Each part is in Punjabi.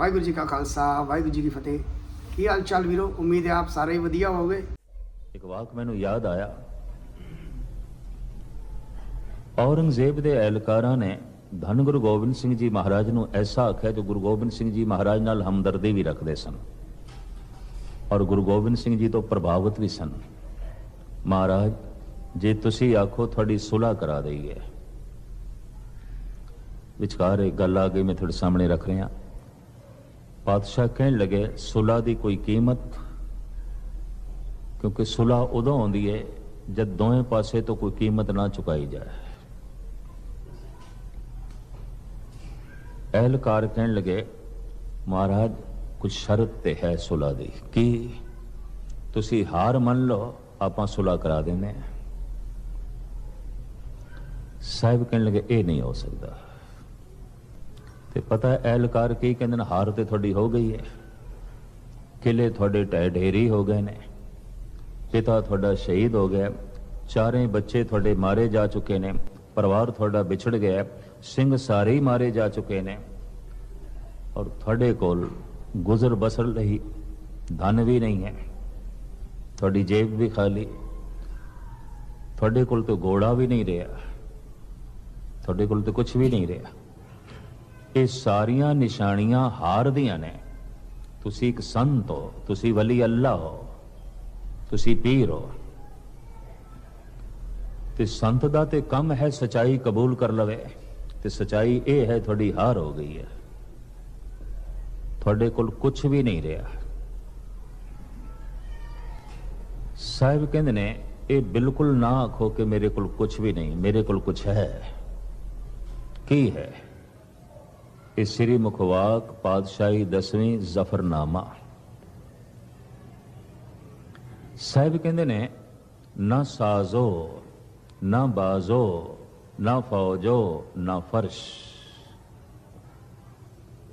ਵਾਹਿਗੁਰੂ ਜੀ ਕਾ ਖਾਲਸਾ, ਵਾਹਿਗੁਰੂ ਜੀ ਕੀ ਫਤਿਹ। ਕੀ ਹਾਲ ਚਾਲ ਵੀਰੋ? ਉਮੀਦ ਹੈ ਆਪ ਸਾਰੇ ਵਧੀਆ ਹੋਵੋਗੇ। ਇੱਕ ਵਾਕ ਮੈਨੂੰ ਯਾਦ ਆਇਆ। ਔਰੰਗਜ਼ੇਬ ਦੇ ਐਲਕਾਰਾਂ ਨੇ ਧੰਨ ਗੁਰੂ ਗੋਬਿੰਦ ਸਿੰਘ ਜੀ ਮਹਾਰਾਜ ਨੂੰ ਐਸਾ ਆਖਿਆ ਜੋ ਗੁਰੂ ਗੋਬਿੰਦ ਸਿੰਘ ਜੀ ਮਹਾਰਾਜ ਨਾਲ ਹਮਦਰਦੀ ਵੀ ਰੱਖਦੇ ਸਨ। ਔਰ ਗੁਰੂ ਗੋਬਿੰਦ ਸਿੰਘ ਜੀ ਤੋਂ ਪ੍ਰਭਾਵਿਤ ਵੀ ਸਨ। ਮਹਾਰਾਜ, ਜੇ ਤੁਸੀਂ ਆਖੋ ਤੁਹਾਡੀ ਸੁਲ੍ਹਾ ਕਰਾ ਦਈਏ। ਵਿਚਕਾਰ ਇੱਕ ਗੱਲ ਆ ਗਈ ਮੈਂ ਤੁਹਾਡੇ ਸਾਹਮਣੇ ਰੱਖ ਰਿਹਾ। ਪਾਤਸ਼ਾਹ ਕਹਿਣ ਲੱਗੇ ਸੁਲ੍ਹਾ ਦੀ ਕੋਈ ਕੀਮਤ? ਕਿਉਂਕਿ ਸੁਲ੍ਹਾ ਉਦੋਂ ਆਉਂਦੀ ਹੈ ਜਦ ਦੋਵੇਂ ਪਾਸੇ ਤੋਂ ਕੋਈ ਕੀਮਤ ਨਾ ਚੁਕਾਈ ਜਾਏ। ਅਹਿਲਕਾਰ ਕਹਿਣ ਲੱਗੇ, ਮਹਾਰਾਜ ਕੁਝ ਸ਼ਰਤ ਤੇ ਹੈ ਸੁਲ੍ਹਾ ਦੀ। ਕੀ ਤੁਸੀਂ ਹਾਰ ਮੰਨ ਲਓ, ਆਪਾਂ ਸੁਲ੍ਹਾ ਕਰਾ ਦਿੰਦੇ ਹਾਂ। ਸਾਹਿਬ ਕਹਿਣ ਲੱਗੇ, ਇਹ ਨਹੀਂ ਹੋ ਸਕਦਾ। ਤੇ ਪਤਾ ਹੈ ਅਹਿਲਕਾਰ ਕੀ ਕਹਿੰਦੇ ਨੇ, ਹਾਰ ਤੇ ਤੁਹਾਡੀ ਹੋ ਗਈ ਹੈ। ਕਿਲੇ ਤੁਹਾਡੇ ਢਹਿ ਢੇਰੀ ਹੋ ਗਏ ਨੇ। ਪਿਤਾ ਤੁਹਾਡਾ ਸ਼ਹੀਦ ਹੋ ਗਿਆ। ਚਾਰੇ ਬੱਚੇ ਤੁਹਾਡੇ ਮਾਰੇ ਜਾ ਚੁੱਕੇ ਨੇ। ਪਰਿਵਾਰ ਤੁਹਾਡਾ ਵਿਛੜ ਗਿਆ ਸਿੰਘ ਸਾਰੇ ਹੀ ਮਾਰੇ ਜਾ ਚੁੱਕੇ ਨੇ। ਔਰ ਤੁਹਾਡੇ ਕੋਲ ਗੁਜ਼ਰ ਬਸਰ ਲਈ ਧਨ ਵੀ ਨਹੀਂ ਹੈ। ਤੁਹਾਡੀ ਜੇਬ ਵੀ ਖਾਲੀ। ਤੁਹਾਡੇ ਕੋਲ ਤਾਂ ਘੋੜਾ ਵੀ ਨਹੀਂ ਰਿਹਾ। ਤੁਹਾਡੇ ਕੋਲ ਤਾਂ ਕੁਝ ਵੀ ਨਹੀਂ ਰਿਹਾ। ਇਹ ਸਾਰੀਆਂ ਨਿਸ਼ਾਨੀਆਂ ਹਾਰ ਦੀਆਂ ਨੇ। ਤੁਸੀਂ ਇੱਕ ਸੰਤ ਹੋ, ਤੁਸੀਂ ਵਲੀ ਅੱਲਾ ਹੋ, ਤੁਸੀਂ ਪੀਰ ਹੋ। ਤੇ ਸੰਤ ਦਾ ਤੇ ਕੰਮ ਹੈ ਸਚਾਈ ਕਬੂਲ ਕਰ ਲਵੇ, ਤੇ ਸਚਾਈ ਇਹ ਹੈ ਤੁਹਾਡੀ ਹਾਰ ਹੋ ਗਈ ਹੈ। ਤੁਹਾਡੇ ਕੋਲ ਕੁਝ ਵੀ ਨਹੀਂ ਰਿਹਾ। ਸਾਹਿਬ ਕਹਿੰਦੇ ਨੇ, ਇਹ ਬਿਲਕੁਲ ਨਾ ਆਖੋ ਕਿ ਮੇਰੇ ਕੋਲ ਕੁਝ ਵੀ ਨਹੀਂ, ਮੇਰੇ ਕੋਲ ਕੁਝ ਹੈ। ਕੀ ਹੈ? ਇਹ ਸ੍ਰੀ ਮੁਖਵਾਕ ਪਾਤਸ਼ਾਹੀ ਦਸਵੀਂ ਜ਼ਫਰਨਾਮਾ ਸਾਹਿਬ ਕਹਿੰਦੇ ਨੇ ਨਾ ਸਾਜ਼ੋ ਨਾ ਬਾਜ਼ੋ ਨਾ ਫੌਜੋ ਨਾ ਫਰਸ਼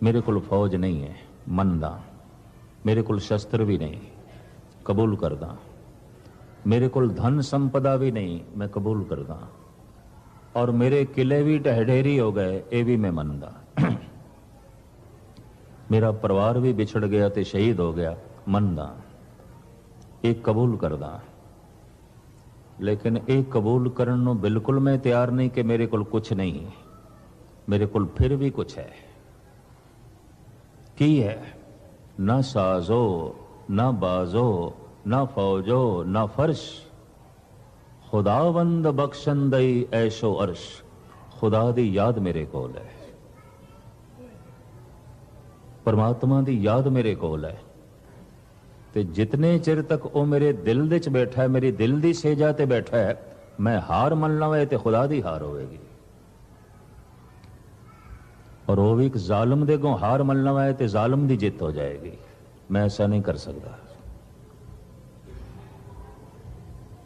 ਮੇਰੇ ਕੋਲ ਫੌਜ ਨਹੀਂ ਹੈ ਮੰਨਦਾ ਮੇਰੇ ਕੋਲ ਸ਼ਸਤਰ ਵੀ ਨਹੀਂ ਕਬੂਲ ਕਰਦਾ ਮੇਰੇ ਕੋਲ ਧਨ ਸੰਪਦਾ ਵੀ ਨਹੀਂ ਮੈਂ ਕਬੂਲ ਕਰਦਾ ਔਰ ਮੇਰੇ ਕਿਲੇ ਵੀ ਢਹਿ ਹੋ ਗਏ ਇਹ ਵੀ ਮੈਂ ਮੰਨਦਾ ਮੇਰਾ ਪਰਿਵਾਰ ਵੀ ਵਿਛੜ ਗਿਆ ਤੇ ਸ਼ਹੀਦ ਹੋ ਗਿਆ ਮੰਨਦਾ ਇਹ ਕਬੂਲ ਕਰਦਾ ਲੇਕਿਨ ਇਹ ਕਬੂਲ ਕਰਨ ਨੂੰ ਬਿਲਕੁਲ ਮੈਂ ਤਿਆਰ ਨਹੀਂ ਕਿ ਮੇਰੇ ਕੋਲ ਕੁਝ ਨਹੀਂ ਮੇਰੇ ਕੋਲ ਫਿਰ ਵੀ ਕੁਝ ਹੈ ਕੀ ਹੈ ਨਾ ਸਾਜ਼ੋ ਨਾ ਬਾਜ਼ੋ ਨਾ ਫੌਜੋ ਨਾ ਫਰਸ਼ ਖੁਦਾਵੰਦ ਬਖਸ਼ੰਦਈ ਐਸ਼ੋ ਅਰਸ਼ ਖੁਦਾ ਦੀ ਯਾਦ ਮੇਰੇ ਕੋਲ ਹੈ ਪਰਮਾਤਮਾ ਦੀ ਯਾਦ ਮੇਰੇ ਕੋਲ ਹੈ। ਤੇ ਜਿਤਨੇ ਚਿਰ ਤੱਕ ਉਹ ਮੇਰੇ ਦਿਲ ਦੇ ਵਿੱਚ ਬੈਠਾ ਹੈ, ਮੇਰੀ ਦਿਲ ਦੀ ਸੇਜਾ ਤੇ ਬੈਠਾ ਹੈ, ਮੈਂ ਹਾਰ ਮੰਨ ਲਵਾਂ ਤੇ ਖੁਦਾ ਦੀ ਹਾਰ ਹੋਵੇਗੀ। ਔਰ ਉਹ ਵੀ ਇੱਕ ਜ਼ਾਲਮ ਦੇ ਗੋਂ ਹਾਰ ਮੰਨ ਲਵਾਂ ਤੇ ਜ਼ਾਲਮ ਦੀ ਜਿੱਤ ਹੋ ਜਾਏਗੀ। ਮੈਂ ਐਸਾ ਨਹੀਂ ਕਰ ਸਕਦਾ।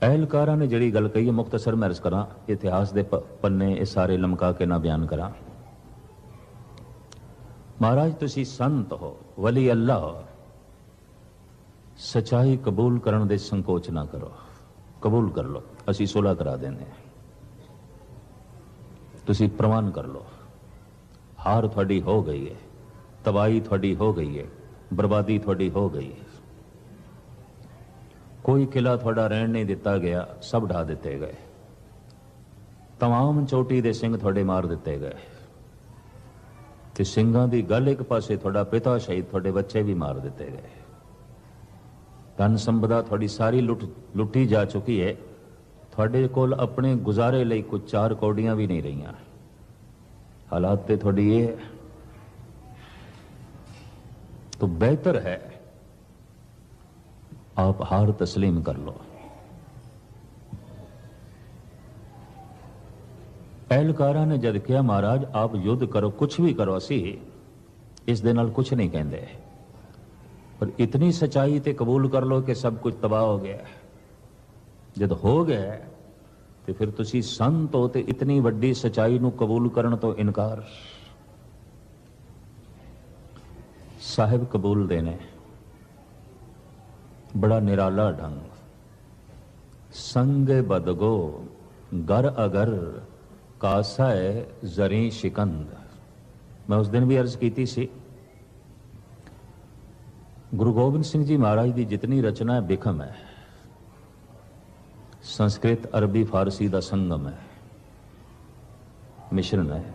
ਅਹਿਲਕਾਰਾਂ ਨੇ ਜਿਹੜੀ ਗੱਲ ਕਹੀ ਹੈ ਮੁਖਤਸਰ ਮੈਂ ਅਰਜ਼ ਕਰਾਂ, ਇਤਿਹਾਸ ਦੇ ਪੰਨੇ ਇਹ ਸਾਰੇ ਲਮਕਾ ਕੇ ਨਾ ਬਿਆਨ ਕਰਾਂ। ਮਹਾਰਾਜ, ਤੁਸੀਂ ਸੰਤ ਹੋ, ਵਲੀ ਅੱਲਾ ਹੋ ਸਚਾਈ ਕਬੂਲ ਕਰਨ ਦੇ ਸੰਕੋਚ ਨਾ ਕਰੋ। ਕਬੂਲ ਕਰ ਲਓ, ਅਸੀਂ ਸੁਲ੍ਹਾ ਕਰਾ ਦਿੰਦੇ ਹਾਂ। ਤੁਸੀਂ ਪ੍ਰਮਾਣ ਕਰ ਲਓ, ਹਾਰ ਤੁਹਾਡੀ ਹੋ ਗਈ ਹੈ ਤਬਾਈ ਤੁਹਾਡੀ ਹੋ ਗਈ ਹੈ, ਬਰਬਾਦੀ ਤੁਹਾਡੀ ਹੋ ਗਈ ਹੈ। ਕੋਈ ਕਿਲਾ ਤੁਹਾਡਾ ਰਹਿਣ ਨਹੀਂ ਦਿੱਤਾ ਗਿਆ, ਸਭ ਢਾ ਦਿੱਤੇ ਗਏ। ਤਮਾਮ ਚੋਟੀ ਦੇ ਸਿੰਘ ਤੁਹਾਡੇ ਮਾਰ ਦਿੱਤੇ ਗਏ। ਕਿ ਸਿੰਘਾਂ ਦੀ ਗੱਲ ਇੱਕ ਪਾਸੇ ਤੁਹਾਡਾ ਪਿਤਾ ਸ਼ਹੀਦ ਤੁਹਾਡੇ ਬੱਚੇ ਵੀ ਮਾਰ ਦਿੱਤੇ ਗਏ। ਧਨ ਸੰਪਦਾ ਤੁਹਾਡੀ ਸਾਰੀ ਲੁੱਟ, ਲੁੱਟੀ ਜਾ ਚੁੱਕੀ ਹੈ ਤੁਹਾਡੇ ਕੋਲ ਆਪਣੇ ਗੁਜ਼ਾਰੇ ਲਈ ਕੁਝ ਚਾਰ ਕੌੜੀਆਂ ਵੀ ਨਹੀਂ ਰਹੀਆਂ। ਹਾਲਾਤ ਤੇ ਤੁਹਾਡੀ ਇਹ ਤਾਂ ਬਿਹਤਰ ਹੈ। ਆਪ ਹਾਰ تسلیم ਕਰ ਲਓ। लो ਨੇ ਜਦ ਕਿਹਾ, ਮਹਾਰਾਜ, ਆਪ ਯੁੱਧ ਕਰੋ ਕੁਝ ਵੀ ਕਰੋ ਅਸੀਂ, ਇਸ ਦੇ ਨਾਲ ਕੁਝ ਨਹੀਂ ਕਹਿੰਦੇ। ਪਰ ਇਤਨੀ ਸਚਾਈ ਤੇ ਕਬੂਲ ਕਰ ਲੋ ਕਿ ਸਭ ਕੁਝ ਤਬਾਹ ਹੋ ਗਿਆ ਜਦ ਹੋ ਗਿਆ ਤੇ ਫਿਰ ਤੁਸੀਂ ਸੰਤ ਹੋ ਤੇ ਇਤਨੀ ਵੱਡੀ ਸਚਾਈ ਨੂੰ ਕਬੂਲ ਕਰਨ ਤੋਂ ਇਨਕਾਰ। ਸਾਹਿਬ ਕਬੂਲ ਦੇਨੇ ਬੜਾ ਨਿਰਾਲਾ ਢੰਗ। ਸੰਗ ਬਦਗੋ ਗਰ ਅਗਰ ਕਾਸਾ ਹੈ ਜ਼ਰੀ ਸ਼ਿਕੰਦ। ਮੈਂ ਉਸ ਦਿਨ ਵੀ ਅਰਜ਼ ਕੀਤੀ ਸੀ। ਗੁਰੂ ਗੋਬਿੰਦ ਸਿੰਘ ਜੀ ਮਹਾਰਾਜ ਦੀ ਜਿਤਨੀ ਰਚਨਾ ਹੈ, ਬਿਖਮ ਹੈ। ਸੰਸਕ੍ਰਿਤ ਅਰਬੀ ਫਾਰਸੀ ਦਾ ਸੰਗਮ ਹੈ। ਮਿਸ਼ਰਣ ਹੈ।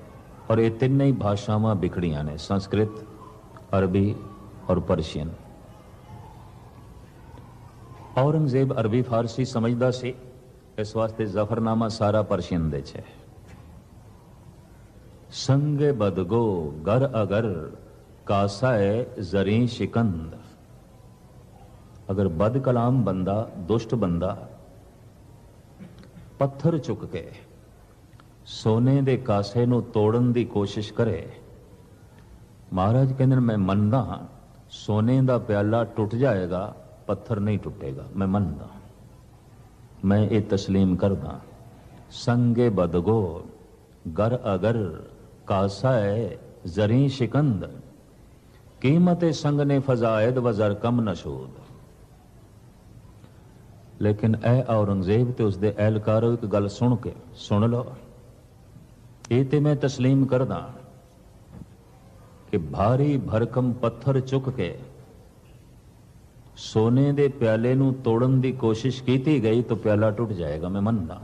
ਔਰ ਇਹ ਤਿੰਨ ਹੀ ਭਾਸ਼ਾਵਾਂ ਵਿਖੜੀਆਂ ਨੇ, ਸੰਸਕ੍ਰਿਤ, ਅਰਬੀ ਔਰ ਪਰਸ਼ੀਅਨ। ਔਰੰਗਜ਼ੇਬ ਅਰਬੀ ਫਾਰਸੀ ਸਮਝਦਾ ਸੀ, ਇਸ ਵਾਸਤੇ ਜ਼ਫਰਨਾਮਾ ਸਾਰਾ ਪਰਸ਼ੀਅਨ ਦੇ ਚ ਹੈ। ਸੰਗੇ ਬਦਗੋ ਗਰ ਅਗਰ ਕਾਸਾਏ ਜ਼ਰੀ ਸ਼ਿਕੰਦ। ਅਗਰ ਬਦ ਕਲਾਮ ਬੰਦਾ ਦੁਸ਼ਟ ਬੰਦਾ ਪੱਥਰ ਚੁੱਕ ਕੇ ਸੋਨੇ ਦੇ ਕਾਸੇ ਨੂੰ ਤੋੜਨ ਦੀ ਕੋਸ਼ਿਸ਼ ਕਰੇ ਮਹਾਰਾਜ ਕਹਿੰਦੇ ਮੈਂ ਮੰਨਦਾ ਹਾਂ, ਸੋਨੇ ਦਾ ਪਿਆਲਾ ਟੁੱਟ ਜਾਏਗਾ ਪੱਥਰ ਨਹੀਂ ਟੁੱਟੇਗਾ ਮੈਂ ਮੰਨਦਾ ਮੈਂ ਇਹ ਤਸਲੀਮ ਕਰਦਾ ਸੰਗੇ ਬਦਗੋ ਗਰ ਅਗਰ ਕਾਸਾਏ ਜ਼ਰੀ ਸ਼ਿਕੰਦ। ਕੀਮਤ ਸੰਗ ਨੇ ਫਜ਼ਾਇਦ ਵਜ਼ਰ ਕਮ ਨਸ਼ੂਦ ਲੇਕਿਨ ਇਹ ਔਰੰਗਜ਼ੇਬ ਤੇ ਉਸਦੇ ਅਹਿਲਕਾਰੋ ਇੱਕ ਗੱਲ ਸੁਣ ਕੇ, ਸੁਣ ਲਓ। ਇਹ ਤੇ ਮੈਂ ਤਸਲੀਮ ਕਰਦਾ ਕਿ ਭਾਰੀ ਭਰਕਮ ਪੱਥਰ ਚੁੱਕ ਕੇ ਸੋਨੇ ਦੇ ਪਿਆਲੇ ਨੂੰ ਤੋੜਨ ਦੀ ਕੋਸ਼ਿਸ਼ ਕੀਤੀ ਗਈ ਤਾਂ ਪਿਆਲਾ ਟੁੱਟ ਜਾਏਗਾ, ਮੈਂ ਮੰਨਦਾ।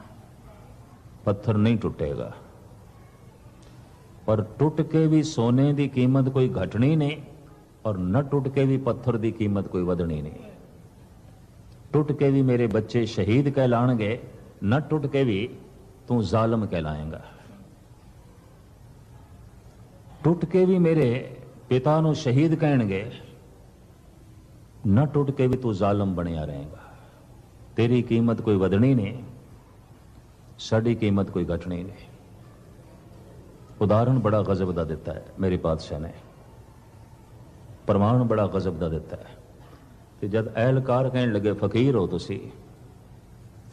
ਪੱਥਰ ਨਹੀਂ ਟੁੱਟੇਗਾ। ਪਰ ਟੁੱਟ ਕੇ ਵੀ ਸੋਨੇ ਦੀ ਕੀਮਤ ਕੋਈ ਘਟਣੀ ਨਹੀਂ ਔਰ ਨਾ ਟੁੱਟ ਕੇ ਵੀ ਪੱਥਰ ਦੀ ਕੀਮਤ ਕੋਈ ਵਧਣੀ ਨਹੀਂ। ਟੁੱਟ ਕੇ ਵੀ ਮੇਰੇ ਬੱਚੇ ਸ਼ਹੀਦ ਕਹਿਲਾਣਗੇ, ਨਾ ਟੁੱਟ ਕੇ ਵੀ ਤੂੰ ਜ਼ਾਲਮ ਕਹਿਲਾਏਗਾ। ਟੁੱਟ ਕੇ ਵੀ ਮੇਰੇ ਪਿਤਾ ਨੂੰ ਸ਼ਹੀਦ ਕਹਿਣਗੇ, ਨਾ ਟੁੱਟ ਕੇ ਵੀ ਤੂੰ ਜ਼ਾਲਮ ਬਣਿਆ ਰਹੇਗਾ। ਤੇਰੀ ਕੀਮਤ ਕੋਈ ਵਧਣੀ ਨਹੀਂ, ਸਾਡੀ ਕੀਮਤ ਕੋਈ ਘਟਣੀ ਨਹੀਂ। ਉਦਾਹਰਣ ਬੜਾ ਗਜ਼ਬ ਦਾ ਦਿੱਤਾ ਹੈ ਮੇਰੇ ਪਾਤਸ਼ਾਹ ਨੇ ਪ੍ਰਮਾਣ ਬੜਾ ਗਜ਼ਬ ਦਾ ਦਿੱਤਾ ਹੈ ਤੇ ਜਦ ਅਹਿਲਕਾਰ ਕਹਿਣ ਲੱਗੇ ਫਕੀਰ ਹੋ ਤੁਸੀਂ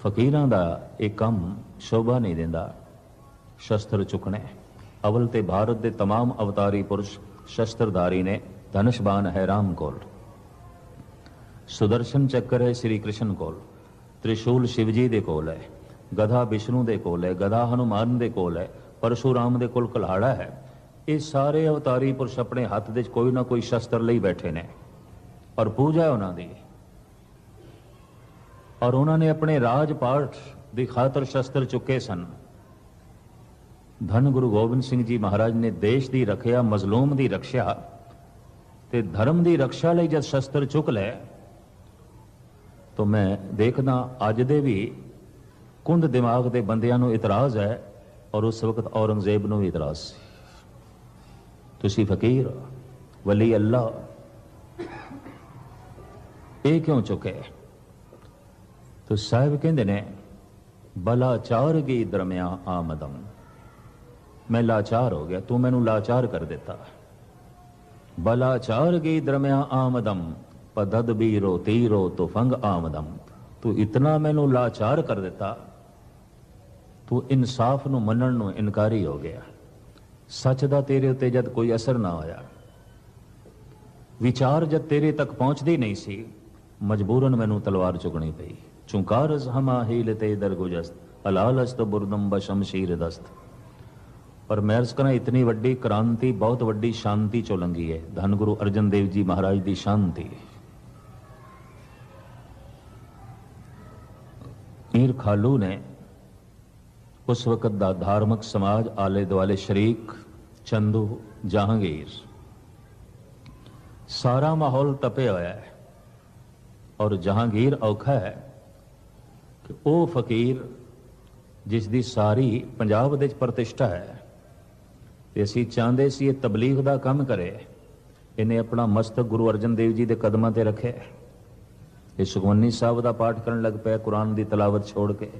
ਫਕੀਰਾਂ ਦਾ ਇਹ ਕੰਮ ਸ਼ੋਭਾ ਨਹੀਂ ਦਿੰਦਾ ਸ਼ਸਤਰ ਚੁੱਕਣੇ ਅਵਲ ਤੇ ਭਾਰਤ ਦੇ तमाम ਅਵਤਾਰੀ ਪੁਰਸ਼ ਸ਼ਸਤਰਧਾਰੀ ਨੇ ਧਨਸ਼ਬਾਨ ਹੈ ਰਾਮ ਕੋਲ ਸੁਦਰਸ਼ਨ ਚੱਕਰ ਹੈ ਸ੍ਰੀ ਕ੍ਰਿਸ਼ਨ ਕੋਲ ਤ੍ਰਿਸ਼ੂਲ ਸ਼ਿਵਜੀ ਦੇ ਕੋਲ ਹੈ ਗਧਾ ਵਿਸ਼ਨੂੰ ਦੇ ਕੋਲ ਹੈ ਗਧਾ ਹਨੂਮਾਨ ਦੇ ਕੋਲ ਹੈ ਪਰਸ਼ੂਰਾਮ ਦੇ ਕੋਲ ਕਲਾੜਾ ਹੈ। ਇਹ ਸਾਰੇ ਅਵਤਾਰੀ ਪੁਰਸ਼ ਆਪਣੇ ਹੱਥ ਦੇ ਵਿੱਚ ਕੋਈ ਨਾ ਕੋਈ ਸ਼ਸਤਰ ਲਈ ਬੈਠੇ ਨੇ। ਔਰ ਪੂਜਾ ਉਹਨਾਂ ਦੀ। ਔਰ ਉਹਨਾਂ ਨੇ ਆਪਣੇ ਰਾਜ ਪਾਠ ਦੀ ਖਾਤਰ ਸ਼ਸਤਰ ਚੁੱਕੇ ਸਨ। ਧੰਨ ਗੁਰੂ ਗੋਬਿੰਦ ਸਿੰਘ ਜੀ ਮਹਾਰਾਜ ਨੇ ਦੇਸ਼ ਦੀ ਰੱਖਿਆ, ਮਜ਼ਲੂਮ ਦੀ ਰੱਖਿਆ ਤੇ ਧਰਮ ਦੀ ਰੱਖਿਆ ਲਈ ਜਦ ਸ਼ਸਤਰ ਚੁੱਕ ਲਏ, ਤਾਂ ਮੈਂ ਦੇਖਦਾ ਅੱਜ ਦੇ ਵੀ ਕੁੰਦ ਦਿਮਾਗ ਦੇ ਬੰਦਿਆਂ ਨੂੰ ਇਤਰਾਜ਼ ਹੈ ਔਰ ਉਸ ਵਕਤ ਔਰੰਗਜ਼ੇਬ ਨੂੰ ਵੀ ਇਤਰਾਜ਼ ਸੀ ਤੁਸੀਂ ਫਕੀਰ ਹੋ, ਵਲੀ ਅੱਲਾ ਇਹ ਕਿਉਂ ਚੁੱਕੇ ਤੋ ਸਾਹਿਬ ਕਹਿੰਦੇ ਨੇ ਬਲਾਚਾਰ ਕੀ ਦਰਮਿਆ ਆਮਦਮ ਮੈਂ ਲਾਚਾਰ ਹੋ ਗਿਆ ਤੂੰ ਮੈਨੂੰ ਲਾਚਾਰ ਕਰ ਦਿੱਤਾ ਬਲਾਚਾਰ ਕੀ ਦਰਮਿਆ ਆਮਦਮ ਪਦਦ ਬੀਰੋ ਤੀਰੋ ਤੁਫੰਗ ਆਮਦਮ ਤੂੰ ਇਤਨਾ ਮੈਨੂੰ ਲਾਚਾਰ ਕਰ ਦਿੱਤਾ ਤੂੰ ਇਨਸਾਫ ਨੂੰ ਮੰਨਣ ਨੂੰ ਇਨਕਾਰੀ ਹੋ ਗਿਆ। ਸੱਚ ਦਾ ਤੇਰੇ ਉੱਤੇ ਜਦ ਕੋਈ ਅਸਰ ਨਾ ਹੋਇਆ। ਵਿਚਾਰ ਜਦ ਤੇਰੇ ਤੱਕ ਪਹੁੰਚਦੀ ਨਹੀਂ ਸੀ, ਮਜਬੂਰਨ ਮੈਨੂੰ ਤਲਵਾਰ ਚੁਗਣੀ ਪਈ। ਚੁੰਕਾਰਜ਼ ਹਮਾ ਹੀਲਤੇ ਦਰਗੁਜਸਤ ਅਲਾਲਸਤ ਬੁਰਦਮ ਬਸ਼ਮਸ਼ੀਰ ਦਸਤ। ਪਰ ਮੈਂ ਅਰਜ਼ ਕਰਾਂ, ਇਤਨੀ ਵੱਡੀ ਕ੍ਰਾਂਤੀ, ਬਹੁਤ ਵੱਡੀ ਸ਼ਾਂਤੀ ਚੋਂ ਲੰਗੀ ਹੈ ਧੰਨ ਗੁਰੂ ਅਰਜਨ ਦੇਵ ਜੀ ਮਹਾਰਾਜ ਦੀ ਸ਼ਾਂਤੀ। ਈਰ ਖਾਲੂ ਨੇ ਉਸ ਵਕਤ ਦਾ ਧਾਰਮਿਕ ਸਮਾਜ ਆਲੇ ਦੁਆਲੇ ਸ਼ਰੀਕ ਚੰਦੂ ਜਹਾਂਗੀਰ ਸਾਰਾ ਮਾਹੌਲ ਤਪਿਆ ਹੋਇਆ ਹੈ ਔਰ ਜਹਾਂਗੀਰ ਔਖਾ ਹੈ ਕਿ ਉਹ ਫਕੀਰ ਜਿਸ ਦੀ ਸਾਰੀ ਪੰਜਾਬ ਦੇ ਵਿੱਚ ਪ੍ਰਤਿਸ਼ਠਾ ਹੈ ਤੇ ਅਸੀਂ ਚਾਹੁੰਦੇ ਸੀ ਇਹ ਤਬਲੀਗ ਦਾ ਕੰਮ ਕਰੇ ਇਹਨੇ ਆਪਣਾ ਮਸਤਕ ਗੁਰੂ ਅਰਜਨ ਦੇਵ ਜੀ ਦੇ ਕਦਮਾਂ ਤੇ ਰੱਖਿਆ ਇਹ ਸੁਖਮਨੀ ਸਾਹਿਬ ਦਾ ਪਾਠ ਕਰਨ ਲੱਗ ਪਿਆ ਕੁਰਾਨ ਦੀ ਤਲਾਵਤ ਛੋੜ ਕੇ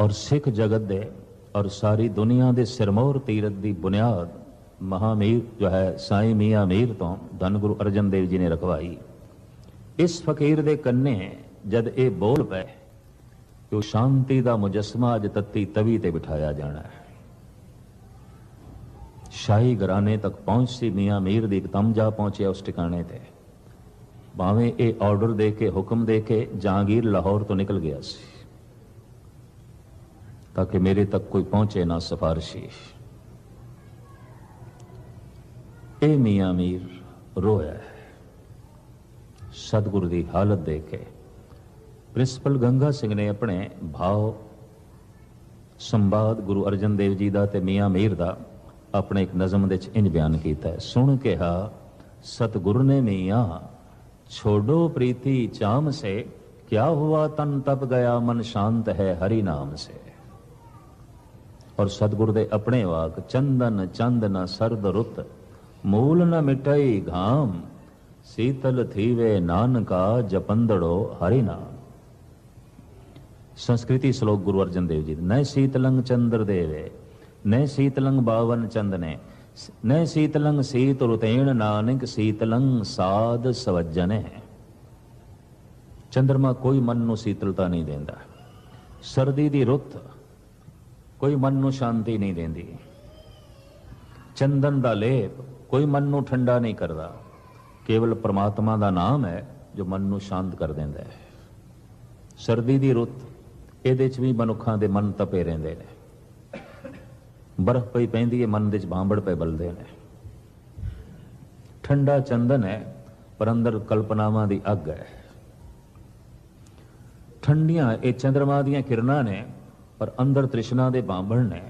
ਔਰ ਸਿੱਖ ਜਗਤ ਦੇ ਔਰ ਸਾਰੀ ਦੁਨੀਆ ਦੇ ਸਿਰਮੌਰ ਤੀਰਤ ਦੀ ਬੁਨਿਆਦ ਮਹਾਮੀਰ ਜੋ ਹੈ ਸਾਈਂ ਮੀਆਂ ਮੀਰ ਤੋਂ ਧੰਨ ਗੁਰੂ ਅਰਜਨ ਦੇਵ ਜੀ ਨੇ ਰਖਵਾਈ। ਇਸ ਫਕੀਰ ਦੇ ਕੰਨੇ ਜਦ ਇਹ ਬੋਲ ਪਏ ਕਿ ਉਹ ਸ਼ਾਂਤੀ ਦਾ ਮੁਜਸਮਾ ਅੱਜ ਤੱਤੀ ਤਵੀ ਤੇ ਬਿਠਾਇਆ ਜਾਣਾ ਹੈ। ਸ਼ਾਹੀ ਘਰਾਣੇ ਤੱਕ ਪਹੁੰਚ ਸੀ ਮੀਆਂ ਮੀਰ ਦੀ ਇਕਦਮ ਜਾ ਪਹੁੰਚਿਆ ਉਸ ਟਿਕਾਣੇ ਤੇ। ਭਾਵੇਂ ਇਹ ਆਰਡਰ ਦੇ ਕੇ, ਹੁਕਮ ਦੇ ਕੇ ਜਹਾਂਗੀਰ ਲਾਹੌਰ ਤੋਂ ਨਿਕਲ ਗਿਆ ਸੀ। ਤਾਂ ਕਿ ਮੇਰੇ ਤੱਕ ਕੋਈ ਪਹੁੰਚੇ ਨਾ ਸਿਫਾਰਿਸ਼ੀ ਇਹ ਮੀਆਂ ਮੀਰ ਰੋਇਆ ਹੈ ਸਤਿਗੁਰੂ ਦੀ ਹਾਲਤ ਦੇਖ ਕੇ ਪ੍ਰਿੰਸੀਪਲ ਗੰਗਾ ਸਿੰਘ ਨੇ ਆਪਣੇ ਭਾਵ ਸੰਵਾਦ ਗੁਰੂ ਅਰਜਨ ਦੇਵ ਜੀ ਦਾ ਤੇ ਮੀਆਂ ਮੀਰ ਦਾ ਆਪਣੇ ਇੱਕ ਨਜ਼ਮ ਦੇ ਵਿੱਚ ਇੰਜ ਬਿਆਨ ਕੀਤਾ ਹੈ ਸੁਣ ਕਿਹਾ ਸਤਿਗੁਰੂ ਨੇ ਮੀਆਂ ਛੋੜੋ ਪ੍ਰੀਤੀ ਚਾਮ ਸੇ क्या हुआ तन तप गया मन शांत है हरि नाम से ਔਰ ਸਤਿਗੁਰ ਦੇ ਆਪਣੇ ਵਾਕ, ਚੰਦਨ ਚੰਦ ਨ ਸਰਦ ਰੁੱਤ, ਮੂਲ ਨ ਮਿਟਈ ਘਾਮ, ਸੀਤਲ ਥੀਵੇ ਨਾਨਕਾ ਜਪੰਦੜੋ ਹਰੀ ਨਾਮ। ਸੰਸਕ੍ਰਿਤੀ ਸ਼ਲੋਕ ਗੁਰੂ ਅਰਜਨ ਦੇਵ ਜੀ ਨੈ ਸੀਤਲੰਗ ਚੰਦਰ ਦੇਵੇ ਨੈ ਸੀਤਲੰਗ ਬਾਵਨ ਚੰਦਨੇ ਨੈ ਸੀਤਲੰਗ ਸੀਤ ਰੁਤੇਣ ਨਾਨਕ, ਸੀਤਲੰਗ ਸਾਧ ਸਵਜਨੇ। ਚੰਦਰਮਾ ਕੋਈ ਮਨ ਨੂੰ ਸੀਤਲਤਾ ਨਹੀਂ ਦਿੰਦਾ। ਸਰਦੀ ਦੀ ਰੁੱਤ ਕੋਈ ਮਨ ਨੂੰ ਸ਼ਾਂਤੀ ਨਹੀਂ ਦਿੰਦੀ। ਚੰਦਨ ਦਾ ਲੇਪ ਕੋਈ ਮਨ ਨੂੰ ਠੰਡਾ ਨਹੀਂ ਕਰਦਾ। ਕੇਵਲ ਪ੍ਰਮਾਤਮਾ ਦਾ ਨਾਮ ਹੈ ਜੋ ਮਨ ਨੂੰ ਸ਼ਾਂਤ ਕਰ ਦਿੰਦਾ ਹੈ। ਸਰਦੀ ਦੀ ਰੁੱਤ ਇਹਦੇ 'ਚ ਵੀ ਮਨੁੱਖਾਂ ਦੇ ਮਨ ਤਪੇ ਰਹਿੰਦੇ ਨੇ। ਬਰਫ਼ ਪਈ ਪੈਂਦੀ ਹੈ, ਮਨ ਦੇ 'ਚ ਬਾਂਬੜ ਪਏ ਬਲਦੇ ਨੇ। ਠੰਡਾ ਚੰਦਨ ਹੈ, ਪਰ ਅੰਦਰ ਕਲਪਨਾਵਾਂ ਦੀ ਅੱਗ ਹੈ। ਠੰਡੀਆਂ ਇਹ ਚੰਦਰਮਾ ਦੀਆਂ ਕਿਰਨਾਂ ਨੇ ਪਰ ਅੰਦਰ ਤ੍ਰਿਸ਼ਨਾ ਦੇ ਬਾਂਬੜ ਨੇ।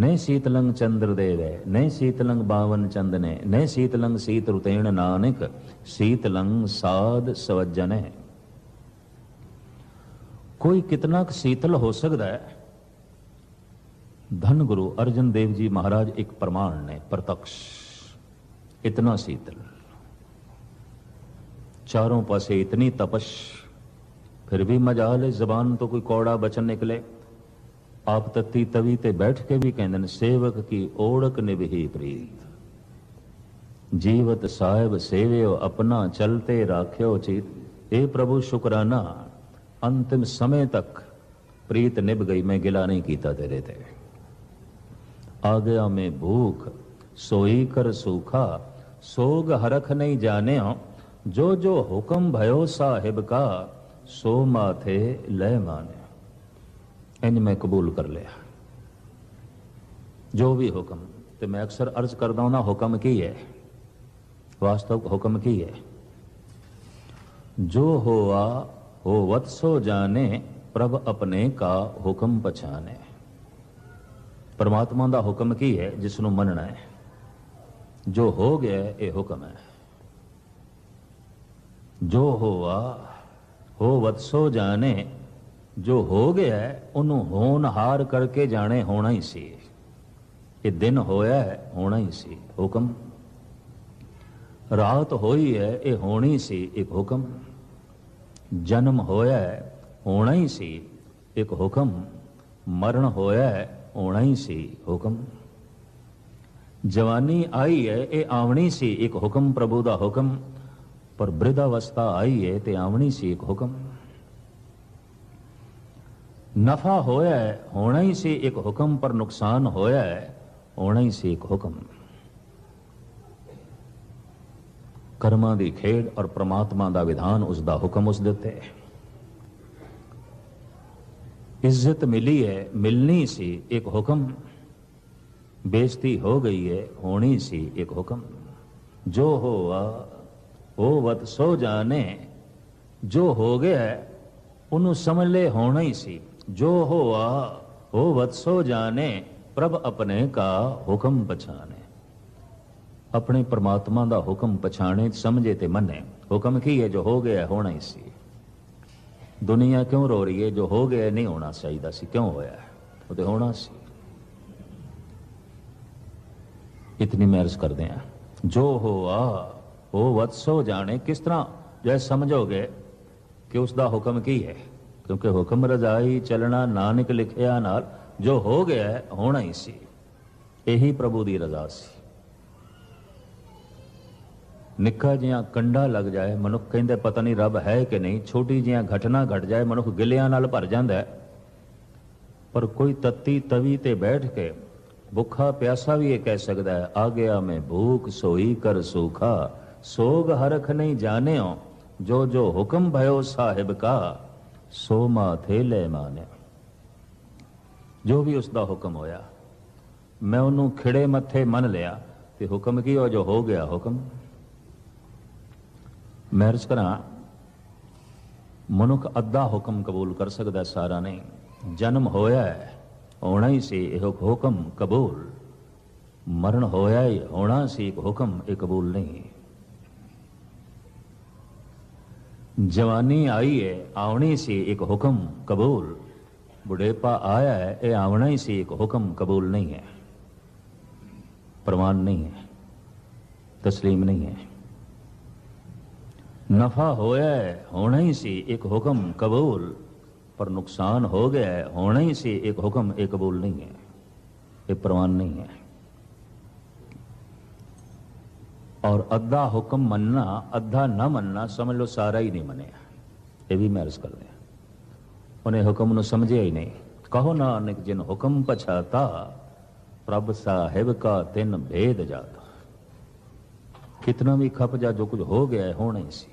ਨਹੀਂ ਸੀਤਲੰਗ ਚੰਦਰ ਦੇਵੇ ਨਹੀਂ ਸੀਤਲੰਗ ਬਾਵਨ ਚੰਦਨੇ ਨਹੀਂ ਸੀਤਲੰਗ ਸੀਤ ਰੁਤੇਣ ਨਾਨਕ, ਸੀਤਲੰਗ ਸਾਧ ਸਵਜਨੇ ਕੋਈ ਕਿਤਨਾ ਕੁ ਸੀਤਲ ਹੋ ਸਕਦਾ ਹੈ? ਧੰਨ ਗੁਰੂ ਅਰਜਨ ਦੇਵ ਜੀ ਮਹਾਰਾਜ ਇੱਕ ਪ੍ਰਮਾਣ ਨੇ, ਪ੍ਰਤਕਸ਼। ਇਤਨਾ ਸੀਤਲ। ਚਾਰੋਂ ਪਾਸੇ ਇਤਨੀ ਤਪਸ਼। ਫਿਰ ਵੀ ਮਜਾਲ ਹੈ ਜ਼ਬਾਨ ਤੋਂ ਕੋਈ ਕੌੜਾ ਬਚਨ ਨਿਕਲੇ ਆਪ ਤਤੀ ਤਵੀ ਤੇ ਬੈਠ ਕੇ ਵੀ ਕਹਿੰਦੇ ਨੇ ਸੇਵਕ ਕੀ ਓੜਕ ਨਿਭੀ ਪ੍ਰੀਤ ਜੀਵਤ ਸਾਹਿਬ ਸੇਵਿਓ ਆਪਣਾ ਚਲਤੇ ਰਾਖਿਓ ਚਿਤ ਇਹ ਪ੍ਰਭੂ ਸ਼ੁਕਰਾਨਾ ਅੰਤਿਮ ਸਮੇਂ ਤੱਕ ਪ੍ਰੀਤ ਨਿਭ ਗਈ ਮੈਂ ਗਿਲਾ ਨਹੀਂ ਕੀਤਾ ਤੇਰੇ ਤੇ ਆ ਗਿਆ ਮੈਂ ਭੂਖ ਸੋਈ ਕਰ ਸੂਖਾ ਸੋਗ ਹਰਖ ਨਹੀਂ ਜਾਣਿਆ ਜੋ ਜੋ ਹੁਕਮ ਭਇਓ ਸਾਹਿਬ ਕਾ ਸੋ ਮਾਥੇ ਲੈ ਮਾਨਿਆ ਇੰਜ ਮੈਂ ਕਬੂਲ ਕਰ ਲਿਆ। ਜੋ ਵੀ ਹੁਕਮ, ਤੇ ਮੈਂ ਅਕਸਰ ਅਰਜ਼ ਕਰਦਾ ਹਾਂ ਨਾ ਹੁਕਮ ਕੀ ਹੈ? ਵਾਸਤਵ ਹੁਕਮ ਕੀ ਹੈ? ਜੋ ਹੋਆ, ਹੋਵਤ ਸੋ ਜਾਣੇ, ਪ੍ਰਭ ਆਪਣੇ ਕਾ ਹੁਕਮ ਪਛਾਨੇ ਪਰਮਾਤਮਾ ਦਾ ਹੁਕਮ ਕੀ ਹੈ? ਜਿਸ ਨੂੰ ਮੰਨਣਾ ਹੈ। ਜੋ ਹੋ ਗਿਆ, ਇਹ ਹੁਕਮ ਹੈ। ਜੋ ਹੋਆ ਹੋ ਸੋ ਜਾਣੇ, ਜੋ ਹੋ ਗਿਆ ਉਹਨੂੰ ਹੋਣਹਾਰ ਕਰਕੇ ਜਾਣੇ ਹੋਣਾ ਹੀ ਸੀ। ਇਹ ਦਿਨ ਹੋਇਆ ਹੋਣਾ ਹੀ ਸੀ, ਹੁਕਮ। ਰਾਤ ਹੋਈ ਹੈ, ਇਹ ਹੋਣੀ ਸੀ ਇੱਕ ਹੁਕਮ। ਜਨਮ ਹੋਇਆ ਹੋਣਾ ਹੀ ਸੀ ਇੱਕ ਹੁਕਮ। ਮਰਨ ਹੋਇਆ ਹੋਣਾ ਹੀ ਸੀ ਹੁਕਮ। ਜਵਾਨੀ ਆਈ ਹੈ, ਇਹ ਆਉਣੀ ਸੀ ਇੱਕ ਹੁਕਮ, ਪ੍ਰਭੂ ਦਾ ਹੁਕਮ। ਪਰ ਬ੍ਰਿਧ ਅਵਸਥਾ ਆਈ ਏ ਤੇ ਆਵਣੀ ਸੀ ਇੱਕ ਹੁਕਮ। ਨਫਾ ਹੋਇਆ ਹੋਣਾ ਹੀ ਸੀ ਇੱਕ ਹੁਕਮ, ਪਰ ਨੁਕਸਾਨ ਹੋਇਆ ਹੋਣਾ ਹੀ ਸੀ ਇੱਕ ਹੁਕਮ। ਕਰਮਾਂ ਦੀ ਖੇਡ ਔਰ ਪ੍ਰਮਾਤਮਾ ਦਾ ਵਿਧਾਨ ਉਸ ਦਾ ਹੁਕਮ ਉਸ ਦਿੱਤੇ। ਇੱਜ਼ਤ ਮਿਲੀ ਹੈ, ਮਿਲਣੀ ਸੀ ਇੱਕ ਹੁਕਮ। ਬੇਇੱਜ਼ਤੀ ਹੋ ਗਈ ਹੈ, ਹੋਣੀ ਸੀ ਇੱਕ ਹੁਕਮ। ਜੋ ਹੋਆ ਹੋਵਤ ਸੋ ਜਾਣੇ। ਜੋ ਹੋ ਗਿਆ, ਉਹਨੂੰ ਸਮਝ ਲੈ ਹੋਣਾ ਹੀ ਸੀ। ਜੋ ਹੋਆ, ਹੋਵਤ ਸੋ ਜਾਣੇ, ਪ੍ਰਭ ਆਪਣੇ ਕਾ ਹੁਕਮ ਪਛਾਣੇ। ਆਪਣੇ ਪ੍ਰਮਾਤਮਾ ਦਾ ਹੁਕਮ ਪਛਾਣੇ, ਸਮਝੇ ਤੇ ਮੰਨੇ। ਹੁਕਮ ਕੀ ਹੈ ਜੋ ਹੋ ਗਿਆ, ਹੋਣਾ ਹੀ ਸੀ। ਦੁਨੀਆ ਕਿਉਂ ਰੋ ਰਹੀ ਹੈ, ਜੋ ਹੋ ਗਿਆ, ਨਹੀਂ ਹੋਣਾ ਚਾਹੀਦਾ ਸੀ। ਕਿਉਂ ਹੋਇਆ? ਉਹ ਤੇ ਹੋਣਾ ਸੀ। ਇਤਨੀ ਮਹਿਰਸ ਕਰਦੇ ਆ ਜੋ ਹੋਆ ਉਹ ਵਤਸੋ ਜਾਣੇ ਕਿਸ ਤਰ੍ਹਾਂ? ਜੇ ਸਮਝੋਗੇ ਕਿ ਉਸ ਦਾ ਹੁਕਮ ਕੀ ਹੈ? ਕਿਉਂਕਿ ਹੁਕਮ ਰਜ਼ਾਈ ਚੱਲਣਾ ਨਾਨਕ ਲਿਖਿਆ ਨਾਲ ਜੋ ਹੋ ਗਿਆ ਹੋਣਾ ਹੀ ਸੀ। ਇਹੀ ਪ੍ਰਭੂ ਦੀ ਰਜ਼ਾ ਸੀ। ਨਿੱਕਾ ਜਿਹਾ ਕੰਡਾ ਲੱਗ ਜਾਏ, ਮਨੁੱਖ ਕਹਿੰਦੇ ਪਤਾ ਨਹੀਂ ਰੱਬ ਹੈ ਕਿ ਨਹੀਂ। ਛੋਟੀ ਜਿਹਾ ਘਟਨਾ ਘਟ ਜਾਏ, ਮਨੁੱਖ ਗਿਲਿਆਂ ਨਾਲ ਭਰ ਜਾਂਦਾ ਪਰ ਕੋਈ ਤੱਤੀ ਤਵੀ ਤੇ ਬੈਠ ਕੇ ਭੁੱਖਾ ਪਿਆਸਾ ਵੀ ਇਹ ਕਹਿ ਸਕਦਾ ਹੈ, ਆ ਗਿਆ ਮੈਂ ਭੂਖ, ਸੋਈ ਕਰ ਸੂਖਾ ਸੋਗ ਹਰਖ ਨਹੀਂ ਜਾਣਿਓ, ਜੋ ਜੋ ਹੁਕਮ ਭਇਓ ਸਾਹਿਬ ਕਾ, ਸੋ ਮਾਥੇ ਲੈ ਮਾਨਿਆ ਜੋ ਵੀ ਉਸ ਦਾ ਹੁਕਮ ਹੋਇਆ, ਮੈਂ ਉਹਨੂੰ ਖਿੜੇ ਮੱਥੇ ਮੰਨ ਲਿਆ, ਤੇ ਹੁਕਮ ਕੀ ਹੋ, ਜੋ ਹੋ ਗਿਆ ਹੁਕਮ? ਮੈਂ ਅਰਜ਼ ਕਰਾਂ, ਮਨੁੱਖ ਅੱਧਾ ਹੁਕਮ ਕਬੂਲ ਕਰ ਸਕਦਾ ਸਾਰਾ ਨਹੀਂ। ਜਨਮ ਹੋਇਆ ਹੈ, ਹੋਣਾ ਹੀ ਸੀ ਇਹ ਹੁਕਮ ਕਬੂਲ। ਮਰਨ ਹੋਇਆ ਹੀ ਹੋਣਾ ਸੀ ਇੱਕ ਹੁਕਮ, ਇਹ ਕਬੂਲ ਨਹੀਂ। ਜਵਾਨੀ ਆਈ ਹੈ ਆਉਣੀ ਸੀ ਇੱਕ ਹੁਕਮ ਕਬੂਲ ਬੁਢੇਪਾ ਆਇਆ ਹੈ ਇਹ ਆਉਣਾ ਹੀ ਸੀ ਇੱਕ ਹੁਕਮ ਕਬੂਲ ਨਹੀਂ ਹੈ ਪ੍ਰਮਾਣ ਨਹੀਂ ਹੈ ਤਸਲੀਮ ਨਹੀਂ ਹੈ ਨਫਾ ਹੋਇਆ ਹੈ ਹੋਣਾ ਹੀ ਸੀ ਇੱਕ ਹੁਕਮ ਕਬੂਲ ਪਰ ਨੁਕਸਾਨ ਹੋ ਗਿਆ ਹੈ ਹੋਣਾ ਹੀ ਸੀ ਇੱਕ ਹੁਕਮ ਇਹ ਕਬੂਲ ਨਹੀਂ ਹੈ ਇਹ ਪ੍ਰਮਾਣ ਨਹੀਂ ਹੈ ਔਰ ਅੱਧਾ ਹੁਕਮ ਮੰਨਣਾ ਅੱਧਾ ਨਾ ਮੰਨਣਾ ਸਮਝ ਲਓ ਸਾਰਾ ਹੀ ਨਹੀਂ ਮੰਨਿਆ ਇਹ ਵੀ ਮੈਂ ਅਰਜ਼ ਕਰ ਰਿਹਾ ਉਹਨੇ ਹੁਕਮ ਨੂੰ ਸਮਝਿਆ ਹੀ ਨਹੀਂ ਕਹੋ ਨਾਨਕ ਜਿਨ ਹੁਕਮ ਪਛਾਤਾ ਪ੍ਰਭ ਸਾਹਿਬ ਕਾ ਤਿੰਨ ਭੇਦ ਜਾਤਾ ਕਿਤਨਾ ਵੀ ਖਪ ਜਾ ਜੋ ਕੁਝ ਹੋ ਗਿਆ ਹੋਣਾ ਹੀ ਸੀ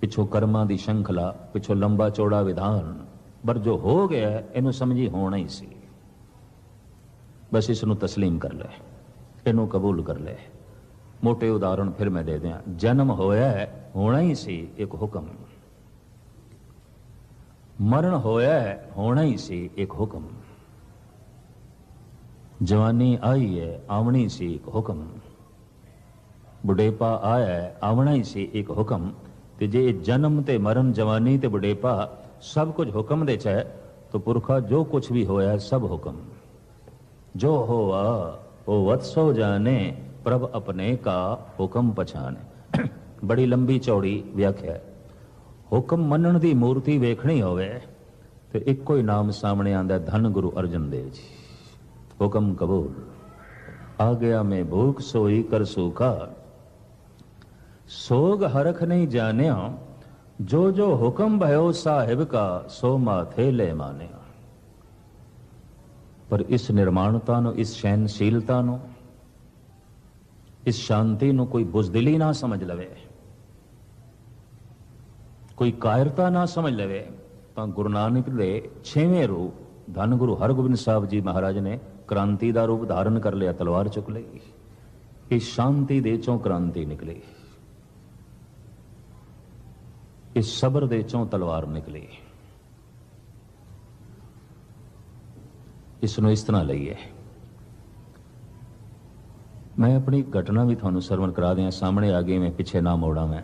ਪਿਛੋ ਕਰਮਾਂ ਦੀ ਸ਼ੰਖਲਾ ਪਿਛੋ ਲੰਬਾ ਚੌੜਾ ਵਿਧਾਨ ਪਰ ਜੋ ਹੋ ਗਿਆ ਇਹਨੂੰ ਸਮਝੀ ਹੋਣਾ ਹੀ ਸੀ ਬਸ ਇਸ ਨੂੰ ਤਸਲੀਮ ਕਰ ਲੈ ਇਹਨੂੰ ਕਬੂਲ ਕਰ ਲੈ। ਮੋਟੇ ਉਦਾਹਰਣ ਫਿਰ ਮੈਂ ਦੇ ਦਿਆਂ। ਜਨਮ ਹੋਇਆ ਹੋਣਾ ਹੀ ਸੀ ਇੱਕ ਹੁਕਮ। ਮਰਨ ਹੋਇਆ ਹੋਣਾ ਹੀ ਸੀ ਇੱਕ ਹੁਕਮ। ਜਵਾਨੀ ਆਈ ਹੈ, ਆਵਣੀ ਸੀ ਇੱਕ ਹੁਕਮ। ਬੁਢੇਪਾ ਆਇਆ ਆਵਣਾ ਹੀ ਸੀ ਇੱਕ ਹੁਕਮ। ਤੇ ਜੇ ਜਨਮ ਤੇ ਮਰਨ, ਜਵਾਨੀ ਤੇ ਬੁਢੇਪਾ ਸਭ ਕੁਝ ਹੁਕਮ ਦੇ ਚ ਹੈ, ਤਾਂ ਪੁਰਖਾ ਜੋ ਕੁਝ ਵੀ ਹੋਇਆ ਸਭ ਹੁਕਮ। ਜੋ ਹੋਆ ਉਹ ਵਤਸੋ ਜਾਣੇ ਪ੍ਰਭ ਆਪਣੇ ਕਾ ਹੁਕਮ ਪਛਾਣੇ ਬੜੀ ਲੰਬੀ ਚੌੜੀ ਵਿਆਖਿਆ ਹੈ ਹੁਕਮ ਮੰਨਣ ਦੀ ਮੂਰਤੀ ਵੇਖਣੀ ਹੋਵੇ ਤੇ ਇੱਕੋ ਹੀ ਨਾਮ ਸਾਹਮਣੇ ਆਂਦਾ ਧੰਨ ਗੁਰੂ ਅਰਜਨ ਦੇਵ ਜੀ ਹੁਕਮ ਕਬੂਲ ਆ ਗਿਆ ਮੈਂ ਭੂਖ ਸੋਈ ਕਰ ਸੂਖਾ ਸੋਗ ਹਰਖ ਨਹੀਂ ਜਾਣਿਆ ਜੋ ਜੋ ਹੁਕਮ ਭਇਓ ਸਾਹਿਬ ਕਾ ਸੋ ਮਾਥੇ ਲੈ ਮਾਨਿਆ ਪਰ ਇਸ ਨਿਰਮਾਣਤਾ ਨੂੰ, ਇਸ ਸਹਿਨਸ਼ੀਲਤਾ ਨੂੰ, ਇਸ ਸ਼ਾਂਤੀ ਨੂੰ ਕੋਈ ਬੁਜ਼ਦਿਲੀ ਨਾ ਸਮਝ ਲਵੇ। ਕੋਈ ਕਾਇਰਤਾ ਨਾ ਸਮਝ ਲਵੇ, ਤਾਂ ਗੁਰੂ ਨਾਨਕ ਦੇ 6ਵੇਂ ਰੂਪ ਧੰਨ ਗੁਰੂ ਹਰਗੋਬਿੰਦ ਸਾਹਿਬ ਜੀ ਮਹਾਰਾਜ ਨੇ ਕ੍ਰਾਂਤੀ ਦਾ ਰੂਪ ਧਾਰਨ ਕਰ ਲਿਆ, ਤਲਵਾਰ ਚੁੱਕ ਲਈ। ਇਸ ਸ਼ਾਂਤੀ ਦੇ ਚੋਂ ਕ੍ਰਾਂਤੀ ਨਿਕਲੀ। ਇਸ ਸਬਰ ਦੇ ਚੋਂ ਤਲਵਾਰ ਨਿਕਲੀ। ਇਸ ਨੂੰ ਇਸ ਤਰ੍ਹਾਂ ਲਈਏ। ਮੈਂ ਆਪਣੀ ਘਟਨਾ ਵੀ ਤੁਹਾਨੂੰ ਸਰਵਣ ਕਰਾ ਦਿਆਂ, ਸਾਹਮਣੇ ਆ ਗਈ ਮੈਂ ਪਿੱਛੇ ਨਾ ਮੋੜਾਂ ਮੈਂ।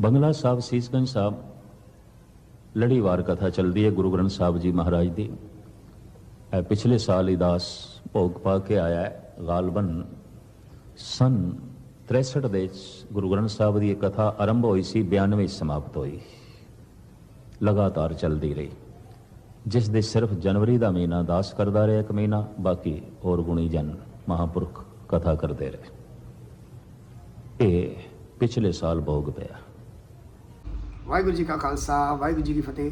ਬੰਗਲਾ ਸਾਹਿਬ, ਸੀਸਗੰਜ ਸਾਹਿਬ, ਲੜੀਵਾਰ ਕਥਾ ਚੱਲਦੀ ਹੈ ਗੁਰੂ ਗ੍ਰੰਥ ਸਾਹਿਬ ਜੀ ਮਹਾਰਾਜ ਦੀ। ਇਹ ਪਿਛਲੇ ਸਾਲ ਹੀ ਦਾਸ ਭੋਗ ਪਾ ਕੇ ਆਇਆ ਹੈ, ਗਾਲਬਨ ਸਨ 63 ਦੇ ਗੁਰੂ ਗ੍ਰੰਥ ਸਾਹਿਬ ਦੀ ਇਹ ਕਥਾ ਆਰੰਭ ਹੋਈ ਸੀ 92 ਸਮਾਪਤ ਹੋਈ। ਲਗਾਤਾਰ ਚੱਲਦੀ ਰਹੀ। ਜਿਸ ਦੇ ਸਿਰਫ ਜਨਵਰੀ ਦਾ ਮਹੀਨਾ ਦਾਸ ਕਰਦਾ ਰਿਹਾ ਇੱਕ ਮਹੀਨਾ, ਬਾਕੀ ਹੋਰ ਗੁਣੀ ਜਨ ਮਹਾਪੁਰਖ ਕਥਾ ਕਰਦੇ ਰਹੇ। ਇਹ ਪਿਛਲੇ ਸਾਲ ਭੋਗ ਪਿਆ। ਵਾਹਿਗੁਰੂ ਜੀ ਕਾ ਖਾਲਸਾ, ਵਾਹਿਗੁਰੂ ਜੀ ਕੀ ਫਤਿਹ।